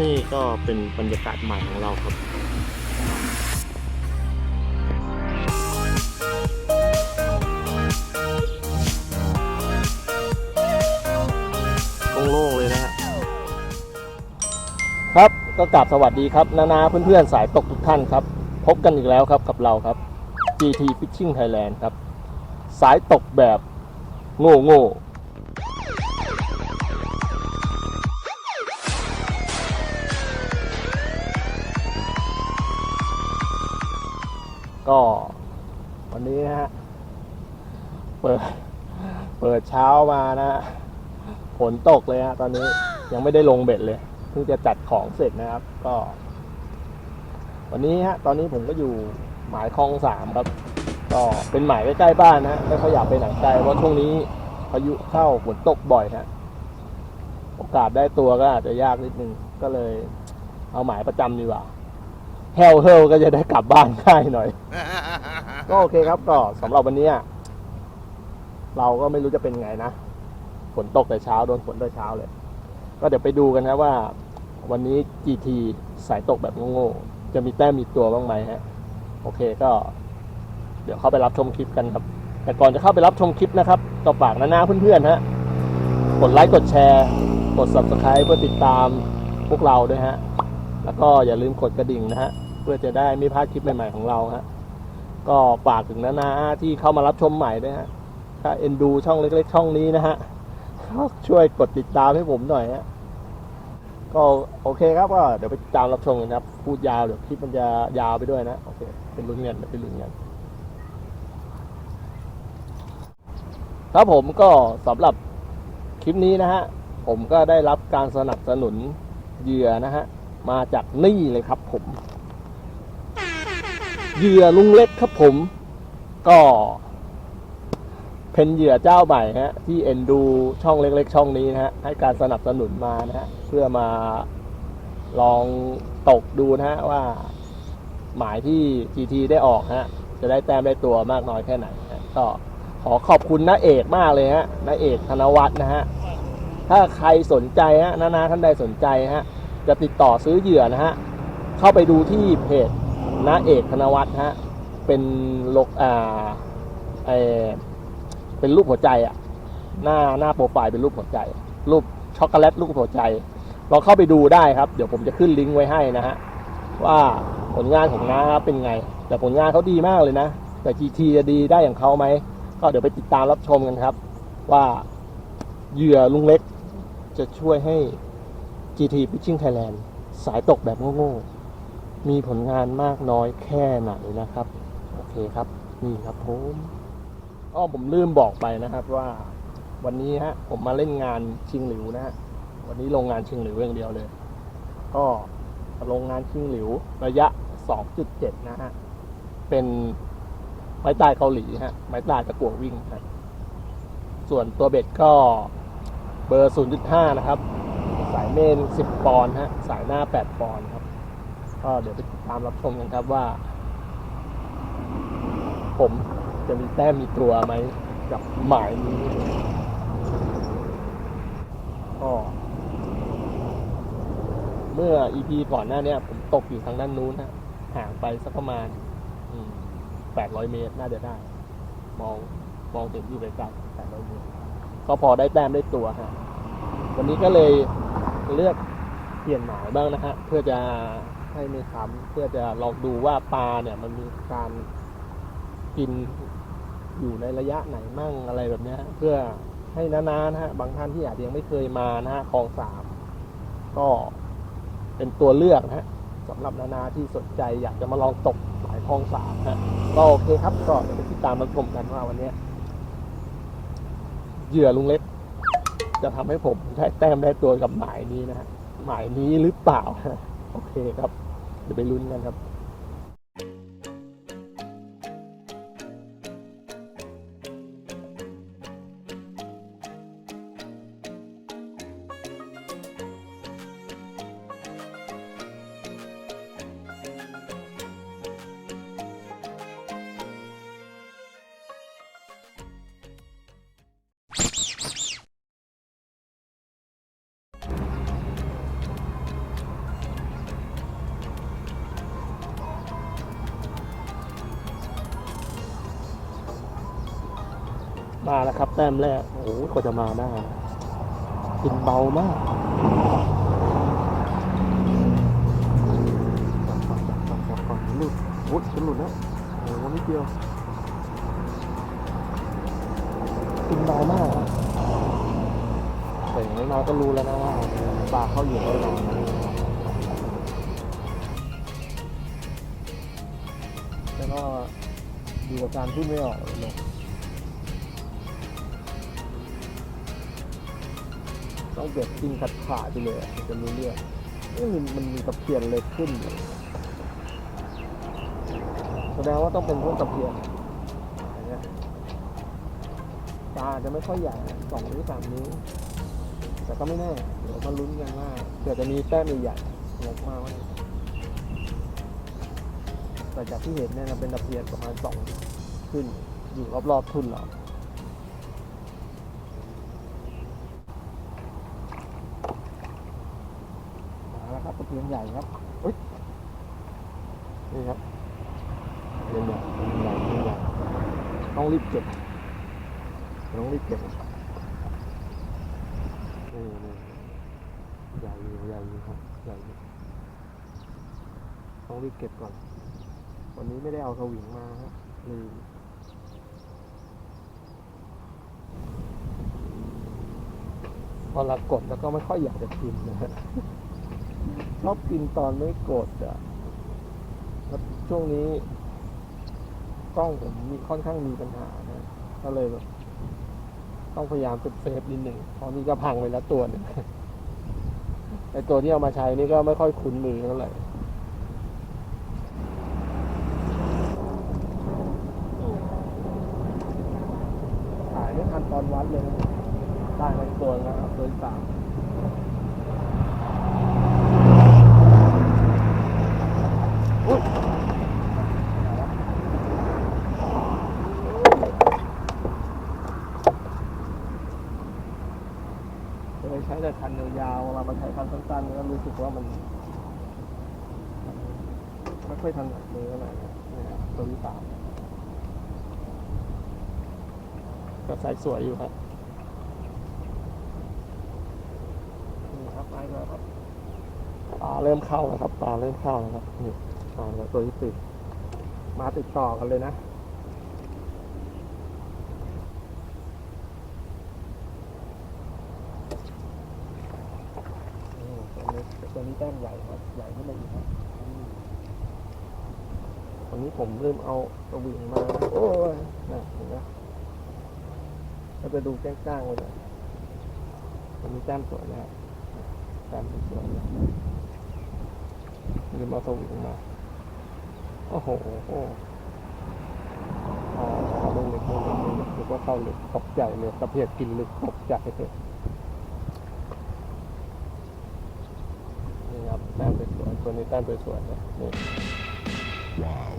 นี่ก็เป็นบรรยากาศใหม่ของเราครับโล่งๆเลยนะฮะครับก็กราบสวัสดีครับ นานาเพื่อนๆสายตกทุกท่านครับ พบกันอีกแล้วครับกับเราครับ GT Fishing Thailand ครับ สายตกแบบโง่โง่ นี้นะฮะ เปิด เปิดเช้ามานะฮะฝนตกเลยฮะตอนนี้ยังไม่ได้ลงเบ็ดเลย เพิ่งจะจัดของเสร็จนะครับ ก็ วันนี้ฮะ ตอนนี้ผมก็อยู่หมายคลองสามครับ ก็เป็นหมายใกล้ๆบ้านนะฮะไม่ค่อยอยากไปไหนไกลเพราะช่วงนี้พายุเข้าฝนตกบ่อยฮะโอกาสได้ตัวก็อาจจะยากนิดนึง ก็เลย เอาหมายประจำดีกว่า เฮลเฮลก็จะได้กลับบ้านง่ายหน่อย ก็โอเคครับก็สำหรับวันนี้อะเราก็ไม่รู้จะเป็นไงนะฝนตกแต่เช้าโดนฝนแต่เช้าเลย ก็เดี๋ยวไปดูกันนะว่า วันนี้ GT สายตกแบบโง่ๆจะมีแต้มมีตัวบ้างไหมฮะ โอเคก็ เดี๋ยวเข้าไปรับชมคลิปกันครับ แต่ก่อนจะเข้าไปรับชมคลิปนะครับก็ฝากนานาเพื่อนๆฮะกดไลค์กดแชร์กด subscribe เพื่อติดตามพวกเราด้วยฮะ แล้วก็อย่าลืมกดกระดิ่งนะฮะ เพื่อจะได้ไม่พลาดคลิปใหม่ๆของเราฮะก็ฝากถึงนานาที่เข้ามารับชมใหม่ด้วยฮะถ้าเอ็นดูช่องเล็กๆช่องนี้นะฮะก็ช่วยกดติดตามให้ผมหน่อยฮะก็โอเคครับก็เดี๋ยวไปตามรับชมกันครับ พูดยาวเดี๋ยวคลิปมันจะยาวไปด้วยนะโอเคเป็นลุ้นเงินเดี๋ยวไปลุ้นเงินครับผมก็สำหรับคลิปนี้นะฮะผมก็ได้รับการสนับสนุนเหยื่อนะฮะมาจากนี่เลยครับผม เหยื่อลุงเล็กครับผม ก็เป็นเหยื่อเจ้าใหม่ฮะที่เอ็นดูช่องเล็กๆ ช่องนี้นะฮะให้การสนับสนุนมานะฮะเพื่อมาลองตกดูนะฮะว่า หมายที่ GT ได้ออกฮะ จะได้แต้มได้ตัวมากน้อยแค่ไหนฮะก็ขอขอบคุณน้าเอกมากเลยฮะน้าเอกธนวัฒน์นะฮะถ้าใครสนใจฮะนานาท่านใดสนใจฮะจะติดต่อซื้อเหยื่อนะฮะเข้าไปดูที่เพจ น้าเอกธนวัฒน์ฮะ เป็นโลกอ่าไอเป็นรูปหัวใจอะหน้าหน้าโปรไฟล์เป็นรูปหัวใจ รูปช็อกโกแลตรูปหัวใจลองเข้าไปดูได้ครับ เดี๋ยวผมจะขึ้นลิงก์ไว้ให้นะฮะ ว่าผลงานของน้าเป็นไง แต่ผลงานเขาดีมากเลยนะ แต่ GT จะดีได้อย่างเขาไหม ก็เดี๋ยวไปติดตามรับชมกันครับ ว่าเหยื่อลุงเล็กจะช่วยให้ GT Fishing Thailand สายตกแบบโง่ๆ มีผลงานมากน้อยแค่ไหนนะครับ โอเคครับ นี่ครับผมอ้อผมลืมบอกไปนะครับว่า วันนี้ฮะผมมาเล่นงานชิงหลิวนะฮะวันนี้ลงงานชิงหลิวอย่างเดียวเลย ก็ลงงานชิงหลิวระยะ 2.7 นะฮะเป็นไม้ตายเกาหลีฮะไม้ตายตะกั่ววิ่งฮะส่วนตัวเบ็ดก็เบอร์ 0.5 นะครับ สายเมน 10 ปอนด์ฮะสายหน้า 8 ปอนด์ ก็เดี๋ยวไปติดตามรับชมกันครับว่า ผมจะมีแต้มมีตัวไหมกับหมายนี้ก็เมื่อ EP ก่อนหน้านี้ผมตกอยู่ทางด้านนู้นฮะห่างไปสักประมาณแปดร้อยเมตรน่าจะได้ มองมองเห็นอยู่ไกลๆแปดร้อยเมตรก็พอได้แต้มได้ตัวฮะ วันนี้ก็เลยเลือกเปลี่ยนหมายบ้างนะฮะ เพื่อจะ ให้ไม่ซ้ำเพื่อจะลองดูว่าปลาเนี่ยมันมีการกินอยู่ในระยะไหนมั่งอะไรแบบนี้เพื่อให้นาๆนะฮะบางท่านที่อาจจะยังไม่เคยมานะฮะคลองสามก็เป็นตัวเลือกนะฮะสำหรับนาๆที่สนใจอยากจะมาลองตกหมายคลองสามฮะก็โอเคครับก็เดี๋ยวไปติดตามรับชมกันว่าวันนี้เหยื่อลุงเล็ก จะทำให้ผมได้แต้มได้ตัวกับหมายนี้นะฮะหมายนี้หรือเปล่าโอเคครับ เดี๋ยวไปลุ้นกันครับ มาแล้วครับ แต้มแรก โอ้โหกว่าจะมาได้นะกินเบามากจับก่อนจับก่อนจับก่อนหลุดโอ้ยจะหลุดแล้วโอ้โหนิดเดียวกินเบามากอะแต่อย่างน้อยๆก็รู้แล้วนะว่าปลาเข้าอยู่แน่นอนแล้วก็ดีกว่าการพูดไม่ออกเลย เนอะต้องเก็บกินขัดขาดไปเลยจะรู้เรื่องนี่มันมันมีตะเพียนเล็กขึ้นแสดงว่าต้องเป็นพวกตะเพียนตาจะไม่ค่อยใหญ่สองนิ้วสามนิ้วแต่ก็ไม่แน่เดี๋ยวมาลุ้นกันว่าเผื่อจะมีแต้มใหญ่ๆงกมากว่าแต่จากที่เห็นเนี่ยเป็นตะเพียนประมาณสองขึ้นอยู่รอบๆทุ่นเราียนใหญ่ครับเฮ้ยนี่ครับเรียนใหญ่เรียนใหญ่เรียนใหญ่ต้องรีบเก็บต้องรีบเก็บนี่นี่ใหญ่อยู่ใหญ่อยู่ครับใหญ่อยู่ต้องรีบเก็บก่อน วันนี้ไม่ได้เอาสวิงมาครับลืมพอเรากดแล้วก็ไม่ค่อยอยากจะกินนะฮะ ชอบกินตอนไม่กดอะแล้วช่วงนี้กล้องผมมีค่อนข้างมีปัญหานะ ก็เลยแบบต้องพยายามเซฟนิดหนึ่งเพราะนี่ก็พังไปแล้วตัวหนึงไอตัวที่เอามาใช้นี่ก็ไม่ค่อยคุ้นมือเท่าไหร่ถ่ายไม่ทันตอนวัดเลยนะได้มาตัวนึงนะครับตัวสาม อุ๊ยเคยใช้แต่ คันยาวๆเวลามาใช้คันสั้นๆก็รู้สึกว่ามันมันไม่ค่อยถนัดมือเท่าไหร่นะเนี่ยครับตัวที่สามก็ใส่สวยอยู่ครับนี่ครับไปแล้วครับปลาเริ่มเข้าแล้วครับปลาเริ่มเข้าแล้วครับนี่ปลาแล้วตัวที่ติดมาติดต่อกันเลยนะ นี่ตัวนี้ตัวนี้แต้มใหญ่ครับใหญ่ขึ้นมาอีกครับอืมวันนี้ผมเริ่มเอาสวิงมา โอ้ยนะเห็นไหมก็จะดูแกล้งๆเลยวันนี้แต้มสวยนะแต้มสวยเลยลืมเอาสวิงมา โอ้โหอ๋อเรื่องเล็กเรื่องเล็กเรื่องเล็กนึกว่าเข้าลึกตกใจเลยตะเพียดกินลึกตกใจเลยนี่ครับแต้ม สวยๆตัวนี้แต้มสวยๆนะนี่ Wow.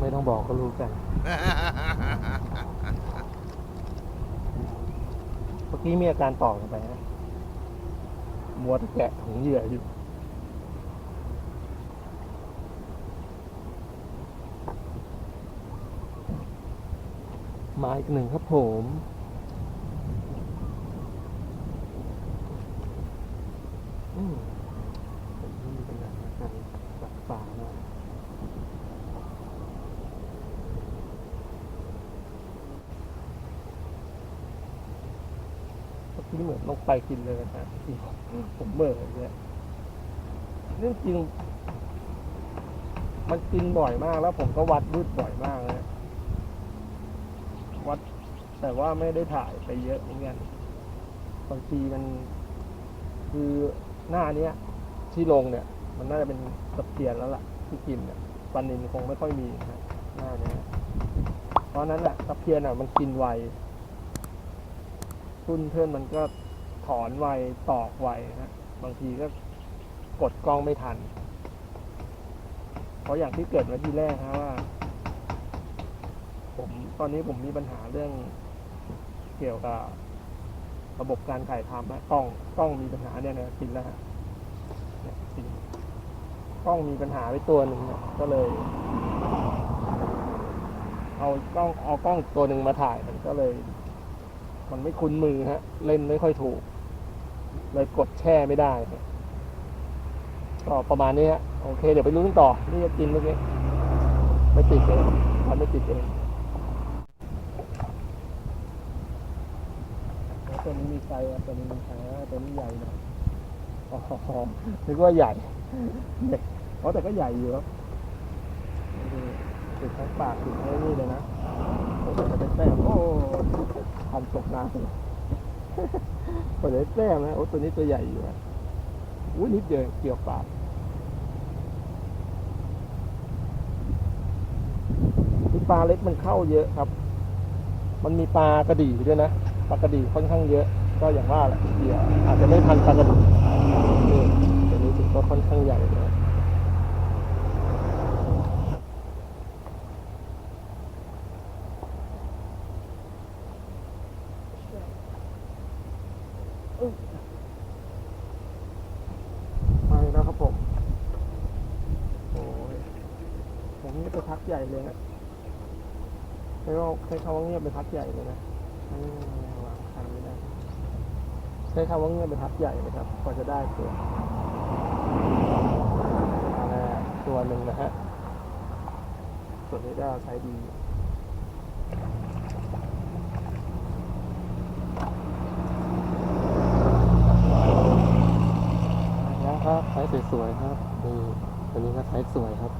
ไม่ต้องบอกก็รู้กัน การต่อกันไปนะมัวแต่แกะถุงเหยื่ออยู่มาอีกหนึ่งครับผมอืมผมไม่มีปัญหาการตัดปลานะเมื่อกี้เหมือนลง ไปกินเลยนะผมเมื่อเนี่ยเรื่องจริง มันกินบ่อยมากแล้วผมก็วัดรูดบ่อยมากนะวัดแต่ว่าไม่ได้ถ่ายไปเยอะเหมือนกันบางทีมัน คือหน้าเนี้ย ที่ลงเนี่ย มันน่าจะเป็นตะเพียนแล้วล่ะ ที่กินเนี่ยปลานินคงไม่ค่อยมีนะหน้าเนี้ยเพราะนั้นอะตะเพียนอะ มันกินไวทุ่นเพื่อนมันก็ ถอนไวตอกไวนะบางทีก็กดกล้องไม่ทัน เพราะอย่างที่เกิดไว้ที่แรกนะว่า ผมตอนนี้ผมมีปัญหาเรื่องเกี่ยวกับระบบการถ่ายทำนะกล้องกล้องมีปัญหาเนี่ยนะกินแล้วฮะกินกล้องมีปัญหาไปตัวหนึ่งนี่ยก็เลย เอากล้องเอากล้องตัวหนึ่งมาถ่ายมันก็เลย มันไม่คุ้นมือฮะ เล่นไม่ค่อยถูก เลยกดแช่ไม่ได้ก็ประมาณนี้ฮะโอเค เดี๋ยวไปลุ้นต่อ นี่จะกินเมื่อกี้ไม่ติดเองมันไม่ติดเองตัวนี้มีไฟอะตัวนี้มีไฟอะตัวนี้ใหญ่นะอ๋อนึกว่าใหญ่เด็กอ๋อแต่ก็ใหญ่อยู่ครับติดทั้งปากติดทั้งนี่เลยนะโอ้โหจะเป็นแต้มโอ้ทำตกน้ำ เลยเปิดแต้มนะโอ้ตัวนี้ตัวใหญ่อยู่นะอุ้ยนิดเดียวเกี่ยวปากที่ปลาเล็กมันเข้าเยอะครับ มันมีปลากระดี่ด้วยนะปลากระดี่ค่อนข้างเยอะ ก็อย่างว่าแหละเหยื่ออาจจะไม่ทันปลากระดี่นี่ตัวนี้ถือว่าค่อนข้างใหญ่เลย มาแล้วครับผม โอ้ย ผมนี่ไปพักใหญ่เลยนะใช้ว่าใช้คำว่าเงียบไปพักใหญ่เลยนะวางคันไม่ได้ ใช้คำว่าเงียบไปพักใหญ่เลยครับกว่าจะได้ตัวมาแล้วตัวหนึ่งนะฮะ ส่วนนี้ก็ใช้ดี นะครับ ไซส์สวยๆครับนี่ตัวนี้ก็ไซส์สวยครับ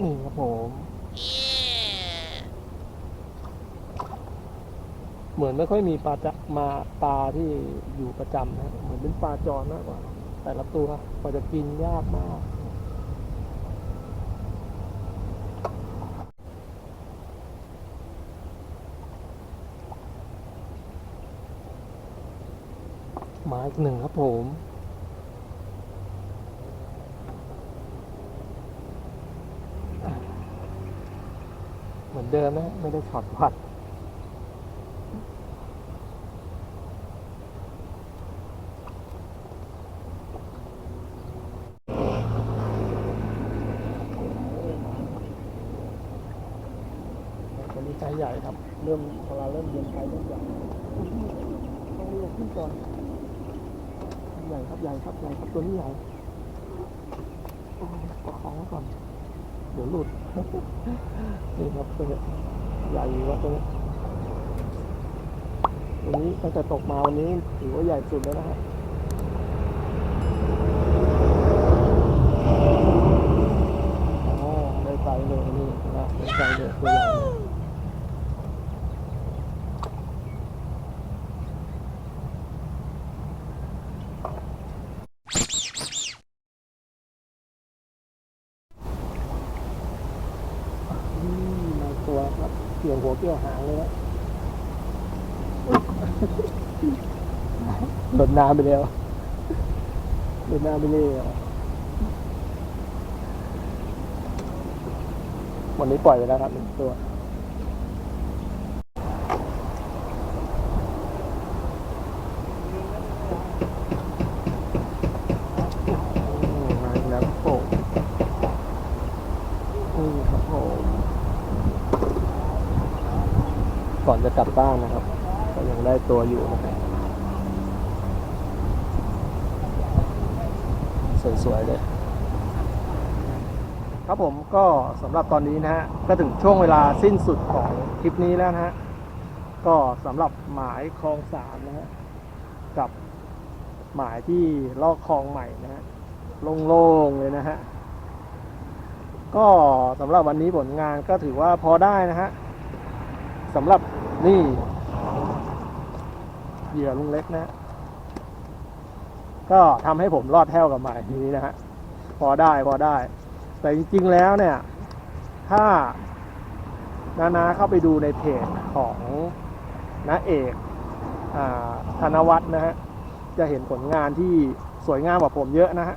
นี่ครับผม เหมื อนไม่ค่อยมีปลาจะมาปลาที่อยู่ประจำนะเหมือนเป็นปลาจรมากกว่า แต่ละตัวกว่าจะกินยากมากหมาอีกหนึ่งครับผมเหมือนเดิมนะ ไม่ได้ช็อตวัด วนี้ไซส์ใหญ่ครับ เริ่มเวลาเริ่มเย็นไซส์เริ่มใหญ่ต้องเรียกขึ้นก่อนใหญ่ครับใหญ่ครับใหญ่ครับตัวนี้ใหญ่โอ้ยประคองไว้ก่อน เดี๋ยวหลุดนี่ครับตัวนี้ใหญ่อยู่ครับตัวนี้ตัวนี้ตั้งแต่ตกมาวันนี้ถือว่าใหญ่สุดแล้วนะฮะอ๋อได้ใจเลยนี่นะได้ใจเลยตัวใหญ่ อืมมาตัวครับเกี่ยว หัวเกี่ยวหางเลยนะหล่นน้ำไปแล้วหล่นน้ำไปแล้ววันนี้ปล่อยไปแล้วครับหนึ่งตัวอืมมาอีกแล้วครับผมอืมครับผม ก่อนจะกลับบ้านนะครับ ก็ยังได้ตัวอยู่นะครับสวยๆเลย ครับผมก็สำหรับตอนนี้นะฮะ ก็ถึงช่วงเวลาสิ้นสุดของคลิปนี้แล้วนะฮะ ก็สำหรับหมายคลองสามนะฮะ กับหมายที่ลอกคลองใหม่นะฮะโล่งๆเลยนะฮะ ก็สำหรับวันนี้ผลงานก็ถือว่าพอได้นะฮะ สำหรับนี่เหยื่อลุงเล็กนะก็ทำให้ผมรอดแท้วกับหมายนี้นะฮะพอได้พอได้ แต่จริง ๆ แล้วเนี่ย ถ้านานาเข้าไปดูในเพจของนาเอกธนวัฒน์นะฮะจะเห็นผลงานที่สวยงามกว่าผมเยอะนะฮะ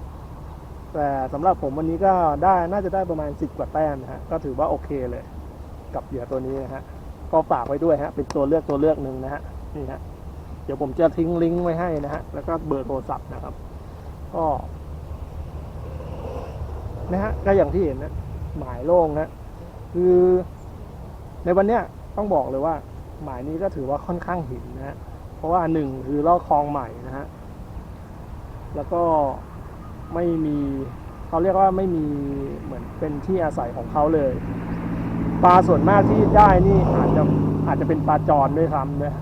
แต่สำหรับผมวันนี้ก็ได้น่าจะได้ประมาณ 10 กว่าแต้มนะฮะก็ถือว่าโอเคเลย กับเหยื่อตัวนี้นะฮะ ก็ฝากไว้ด้วยฮะเป็นตัวเลือกตัวเลือกหนึ่งนะฮะนี่ฮะเดี๋ยวผมจะทิ้งลิงก์ไว้ให้นะฮะแล้วก็เบอร์โทรศัพท์นะครับ ก็นะฮะก็อย่างที่เห็นนะหมายโล่งนะคือในวันเนี้ยต้องบอกเลยว่า หมายนี้ก็ถือว่าค่อนข้างหินนะฮะเพราะว่าหนึ่งคือลอกคลองใหม่นะฮะแล้วก็ไม่มีเขาเรียกว่าไม่มีเหมือนเป็นที่อาศัยของเขาเลย ปลาส่วนมากที่ได้นี่อาจจะอาจจะเป็นปลาจรด้วยซ้ำนะ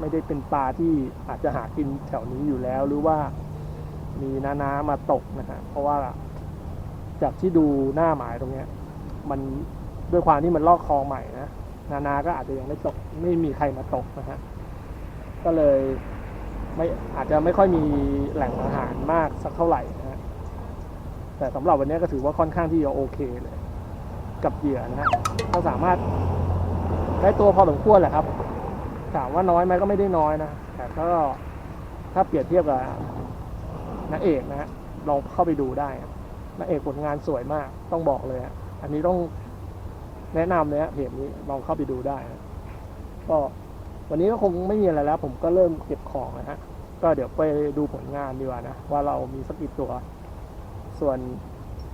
ไม่ได้เป็นปลาที่อาจจะหากินแถวนี้อยู่แล้วหรือว่ามีน้านามาตกนะฮะเพราะว่าจากที่ดูหน้าหมายตรงเนี้ย มันด้วยความที่มันลอกคลองใหม่นะนานาก็อาจจะยังไม่ตก ไม่มีใครมาตกนะฮะก็เลยไม่อาจจะไม่ค่อยมีแหล่งอาหารมากสักเท่าไหร่นะฮะแต่สำหรับวันนี้ก็ถือว่าค่อนข้างที่จะโอเคเลย กับเหยื่อนะฮะก็สามารถได้ตัวพอสมควรแหละครับ ถามว่าน้อยไหมก็ไม่ได้น้อยนะ แต่ก็ถ้าเปรียบเทียบกับนักเอกนะฮะลองเข้าไปดูได้นักเอกผลงานสวยมาก ต้องบอกเลยฮะอันนี้ต้องแนะนำเลยฮะเพจนี้ลองเข้าไปดูได้นะก็วันนี้ก็คงไม่มีอะไรแล้ว ผมก็เริ่มเก็บของนะฮะก็เดี๋ยวไปดูผลงานดีกว่านะ ว่าเรามีสักกี่ตัว ส่วน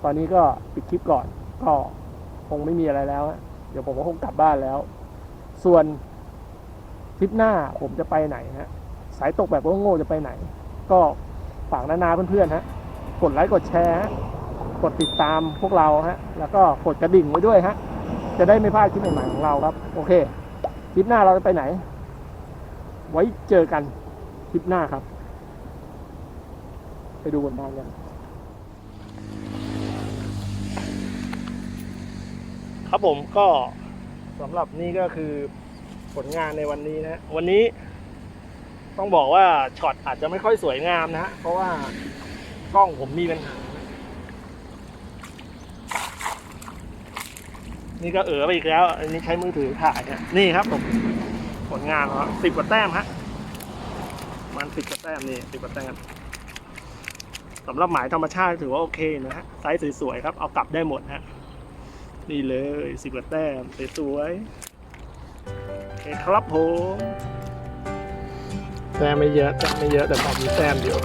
ตอนนี้ก็ปิดคลิปก่อนก็ คงไม่มีอะไรแล้วฮะเดี๋ยวผมก็คงกลับบ้านแล้ว ส่วนทริปหน้าผมจะไปไหนฮะ สายตกแบบโง่ๆจะไปไหน ก็ฝากนานาเพื่อนๆฮะ กดไลค์กดแชร์ฮะ กดติดตามพวกเราฮะ แล้วก็กดกระดิ่งไว้ด้วยฮะ จะได้ไม่พลาดคลิปใหม่ๆของเราครับ โอเค คลิปหน้าเราจะไปไหน ไว้เจอกันคลิปหน้าครับ ไปดูผลงานกัน ครับผมก็สำหรับนี่ก็คือผลงานในวันนี้นะ วันนี้ ต้องบอกว่าช็อตอาจจะไม่ค่อยสวยงามนะเพราะว่ากล้องผมมีปัญหานี่ก็เออไปอีกแล้ว อันนี้ใช้มือถือถ่ายนะนี่ครับผมผลงานของสิบกว่าแต้มฮะประมันสิบกว่าแต้มนี่สิบกว่าแต้มสำหรับหมายธรรมชาติถือว่าโอเคนะฮะไซส์สวยๆครับ เอากลับได้หมดฮะ นี่เลยสิบกว่าแต้มสวยๆโอเคครับผม แต้มไม่เยอะแต้มไม่เยอะแต่พอมีแต้มเดียว